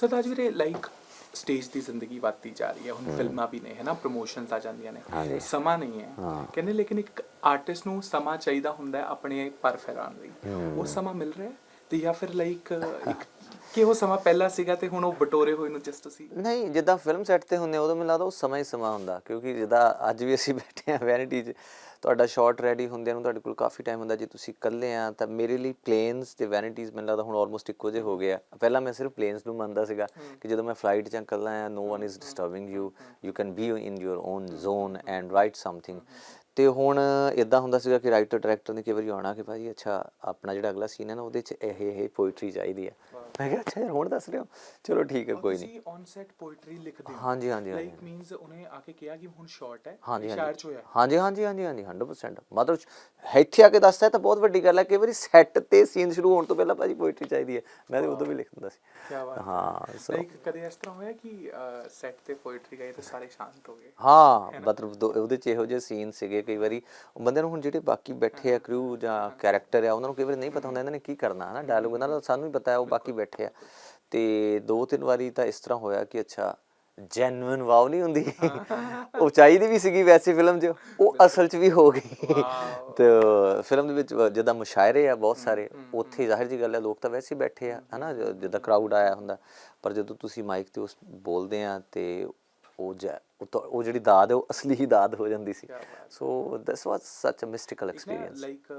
ਸਰਤਾਜ ਵੀਰੇ like stage ਦੀ ਜ਼ਿੰਦਗੀ ਵੱਧਦੀ ਜਾ ਰਹੀ ਹੈ। ਹੁਣ ਫਿਲਮਾਂ ਵੀ ਨੇ ਹੈ ਨਾ ਪ੍ਰੋਮੋਸ਼ਨਸ ਆ ਜਾਂਦੀਆਂ। ਨੇ। ਸਮਾਂ ਨਹੀਂ ਹੈ। ਹਾਂ। ਕਹਿੰਦੇ ਲੇਕਿਨ ਇੱਕ ਆਰਟਿਸਟ ਨੂੰ ਸਮਾਂ ਚਾਹੀਦਾ ਹੁੰਦਾ ਹੈ ਆਪਣੇ ਪਰ ਫੈਲਾਉਣ ਲਈ ਉਹ ਸਮਾਂ ਮਿਲ ਰਿਹਾ ਹੈ ਤੇ ਜਾਂ ਫਿਰ ਲਾਈਕ ਇੱਕ ਕਿ ਉਹ ਸਮਾਂ ਪਹਿਲਾਂ ਸੀਗਾ ਤੇ ਹੁਣ ਉਹ ਬਟੋਰੇ ਹੋਏ ਨੂੰ ਜਸਟ ਅਸੀਂ ਨਹੀਂ ਜਿੱਦਾਂ ਫਿਲਮ ਸੈੱਟ ਤੇ ਹੁੰਦੇ ਆ, ਉਦੋਂ ਮੈਨੂੰ ਲੱਗਦਾ ਉਹ ਸਮਾਂ ਹੀ ਸਮਾਂ ਹੁੰਦਾ ਕਿਉਂਕਿ ਜਿੱਦਾਂ ਅੱਜ ਵੀ ਅਸੀਂ ਬੈਠੇ ਆ ਵੈਨਿਟੀ 'ਚ ਤੁਹਾਡਾ ਸ਼ਾਟ ਰੈਡੀ ਹੁੰਦਿਆਂ ਨੂੰ ਤੁਹਾਡੇ ਕੋਲ ਕਾਫੀ ਟਾਈਮ ਹੁੰਦਾ ਜੇ ਤੁਸੀਂ ਇਕੱਲੇ ਆ ਤਾਂ ਮੇਰੇ ਲਈ ਪਲੇਨਸ ਤੇ ਵੈਨਿਟੀਜ਼ ਮੈਨੂੰ ਲੱਗਦਾ ਹੁਣ ਆਲਮੋਸਟ ਇੱਕੋ ਜਿਹੇ ਹੋ ਗਏ ਆ। ਪਹਿਲਾਂ ਮੈਂ ਸਿਰਫ ਪਲੇਨਸ ਨੂੰ ਮੰਨਦਾ ਸੀਗਾ ਕਿ ਜਦੋਂ ਮੈਂ ਫਲਾਈਟ 'ਚ ਇਕੱਲਾ ਆ no one is disturbing you you can be in your own zone and write something ਤੇ ਹੁਣ ਇਦਾਂ ਹੁੰਦਾ ਸੀਗਾ ਕਿ ਰਾਈਟਰ ਡਾਇਰੈਕਟਰ ਨੇ ਕਈ ਵਾਰੀ ਆਉਣਾ ਕਿ ਭਾਜੀ ਅੱਛਾ ਆਪਣਾ ਜਿਹੜਾ ਅਗਲਾ ਸੀਨ ਹੈ ਨਾ ਉਹਦੇ 'ਚ ਇਹ ਇਹ ਪੋਇਟਰੀ ਚਾਹੀਦੀ ਆ ਮੈਂ ਕਿਹਾ ਅੱਛਾ ਯਾਰ ਹੁਣ ਦੱਸ ਰਹੇ ਹੋ? ਚਲੋ ਠੀਕ ਹੈ ਕੋਈ ਨਹੀਂ। ਤੁਸੀਂ ਔਨ ਸੈਟ ਪੋਇਟਰੀ ਲਿਖਦੇ ਹੋ। ਹਾਂਜੀ ਹਾਂਜੀ ਲਾਈਕ ਮੀਨਸ ਉਹਨੇ ਆ ਕੇ ਕਿਹਾ ਕਿ ਹੁਣ ਸ਼ਾਰਟ ਹੈ ਸ਼ਾਇਰ ਚ ਹੋਇਆ। ਹਾਂਜੀ ਹਾਂਜੀ ਹਾਂਜੀ ਹਾਂਜੀ 100% ਮਤਲਬ ਇੱਥੇ ਆ ਕੇ ਦੱਸਦਾ ਤਾਂ ਬਹੁਤ ਵੱਡੀ ਗੱਲ ਹੈ। ਕਿ ਵਾਰੀ ਸੈੱਟ ਤੇ ਸੀਨ ਸ਼ੁਰੂ ਹੋਣ ਤੋਂ ਪਹਿਲਾਂ ਭਾਜੀ ਪੋਇਟਰੀ ਚਾਹੀਦੀ ਹੈ। ਮੈਂ ਤੇ ਉਦੋਂ ਵੀ ਲਿਖ ਦਿੰਦਾ ਸੀ। ਕੀ ਬਾਤ ਹੈ। ਹਾਂ ਲਾਈਕ ਕਦੇ ਇਸ ਤਰ੍ਹਾਂ ਹੋਇਆ ਕਿ ਸੈਟ ਤੇ ਪੋਇਟਰੀ ਗਾਈ ਤੇ ਸਾਰੇ ਸ਼ਾਂਤ ਹੋ ਗਏ? ਹਾਂ ਮਤਲਬ ਉਹਦੇ ਚ ਇਹੋ ਜਿਹੇ ਸੀਨ ਸੀਗੇ ਕਈ ਵਾਰੀ। ਬੰਦੇ ਨੂੰ ਹੁਣ ਜਿਹੜੇ ਬਾਕੀ ਬੈਠੇ ਆ ਕਰੂ ਜਾਂ ਕੈਰੈਕਟਰ ਆ ਉਹਨਾਂ ਨੂੰ ਕਈ ਵਾਰੀ ਨਹੀਂ ਪਤਾ ਹੁੰਦਾ ਇਹਨਾਂ ਨੇ ਕੀ ਕਰਨਾ ਹਨਾ? ਡਾਇਲੋਗ ਇਹਨਾਂ ਦਾ ਸਾਨੂੰ ਵੀ ਪਤਾ ਹੈ ਉਹ ਬਾਕੀ ਬੈਠੇ ਆ। ਤੇ ਦੋ ਤਿੰਨ ਵਾਰੀ ਤਾਂ ਇਸ ਤਰ੍ਹਾਂ ਹੋਇਆ ਕਿ ਅੱਛਾ ਜੈਨੂਇਨ ਵਾਓ ਨਹੀਂ ਹੁੰਦੀ। ਉਹ ਚਾਹੀਦੀ ਵੀ ਸੀਗੀ ਵੈਸੇ ਫਿਲਮ 'ਚ ਉਹ ਅਸਲ 'ਚ ਵੀ ਹੋ ਗਈ। ਤੇ ਫਿਲਮ ਦੇ ਵਿੱਚ ਜਿੱਦਾਂ ਮੁਸ਼ਾਇਰੇ ਆ ਬਹੁਤ ਸਾਰੇ ਉੱਥੇ ਜ਼ਾਹਿਰ ਜੀ ਗੱਲ ਹੈ ਲੋਕ ਤਾਂ ਵੈਸੇ ਹੀ ਬੈਠੇ ਆ ਹਨਾ? ਜਿੱਦਾਂ ਕਰਾਊਡ ਆਇਆ ਹੁੰਦਾ ਪਰ ਜਦੋਂ ਤੁਸੀਂ ਮਾਈਕ ਤੇ ਉਸ ਬੋਲਦੇ ਆ ਤੇ ਉਹ ਉਹ ਜਿਹੜੀ ਦਾਦ ਹੈ ਉਹ ਅਸਲੀ ਹੀ ਦਾਦ ਹੋ ਜਾਂਦੀ ਸੀ। ਸੋ ਦਿਸ ਵਾਸ ਸੱਚ ਅ ਮਿਸਟੀਕਲ ਐਕਸਪੀਰੀਅੰਸ ਲਾਈਕ